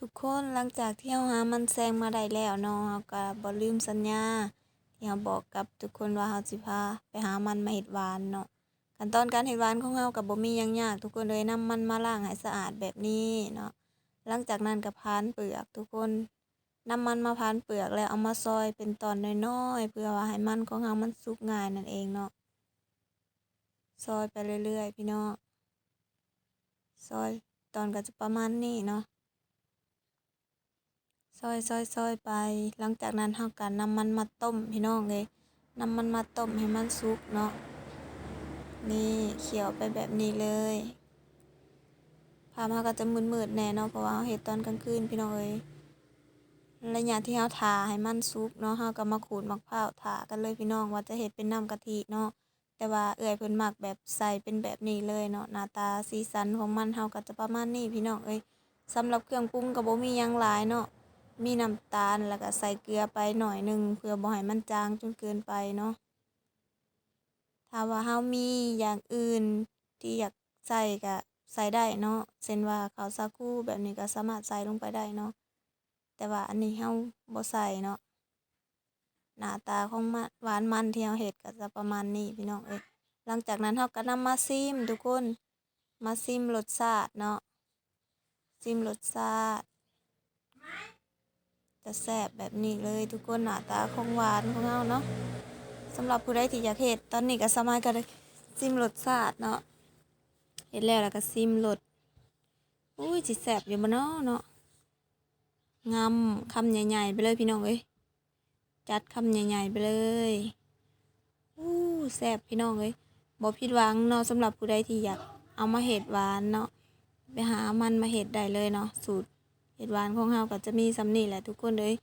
ทุกคนหลังจากที่เราหามันแซงมาได้แล้วเนาะเราก็บ่ลืมสัญญาที่เราบอกกับทุกคนว่าเราสิพาไปหามันมาเฮ็ดหวานเนาะขั้นตอนการเฮ็ดหวานของเราก็บ่มีหยังยากทุกคนเลยนำมันมาล้างให้สะอาดแบบนี้เนาะหลังจากนั้นก็พานเปลือกทุกคนนำมันมาพานเปลือกแล้วเอามาซอยเป็นตอนน้อยๆเพื่อว่าให้มันของเรามันสุกง่ายนั่นเองเนาะซอยไปเรื่อยๆพี่น้องซอยตอนก็จะประมาณนี้เนาะ ซอยซอยซอยไป หลังจากนั้นเราก็นำมันมาต้มพี่น้องเลยนำมันมาต้มให้มันสุกเนาะนี่เขียวไปแบบนี้เลยภาพเราก็จะมืดๆแน่เนาะเพราะว่าเราเฮ็ดตอนกลางคืนพี่น้องเอ้ยระยะที่เราทาให้มันสุกเนาะเราก็มาขูดมะพร้าวทากันเลยพี่น้องว่าจะเฮ็ดเป็นน้ำกะทิเนาะแต่ว่าเอื้อยเพิ่นมักแบบใส่เป็นแบบนี้เลยเนาะหน้าตาสีสันของมันเฮาก็จะประมาณนี้พี่น้องเอ้ยสำหรับเครื่องปรุงก็บ่มีหยังหลายเนาะ มีน้ำตาลแล้วก็ใส่เกลือไปหน่อยหนึ่งเพื่อบ่ให้มันจางจนเกินไปเนาะถ้าว่าเฮามีอย่างอื่นที่อยากใส่ก็ใส่ได้เนาะเช่นว่าข้าวสาคูแบบนี้ก็สามารถใส่ลงไปได้เนาะแต่ว่าอันนี้เฮาบ่ใส่เนาะหน้าตาของมันหวานมันที่เฮาเฮ็ดก็จะประมาณนี้พี่น้องเอ้ยหลังจากนั้นเฮาก็นำมาซิมทุกคนมาซิมรสชาติเนาะซิมรสชาติ จะแซ่บแบบนี้เลยทุกคนหน้าตาของหวานของเราเนาะสำหรับผู้ใดที่อยากเฮ็ดตอนนี้ก็สามารถก็ได้ซิมรสชาติเนาะเฮ็ดแล้วแล้วก็ซิมรสอุ้ยสิแซ่บอยู่บ่เนาะเนาะงำคำใหญ่ๆไปเลยพี่น้องเอ้ยจัดคำใหญ่ๆไปเลยอู้แซ่บพี่น้องเอ้ยบ่ผิดหวังเนาะสำหรับผู้ใดที่อยากเอามาเฮ็ดหวานเนาะไปหามันมาเฮ็ดได้เลยเนาะสูตร เห็ดหวานของเฮาก็จะมีสำนี่แหละทุกคนเลย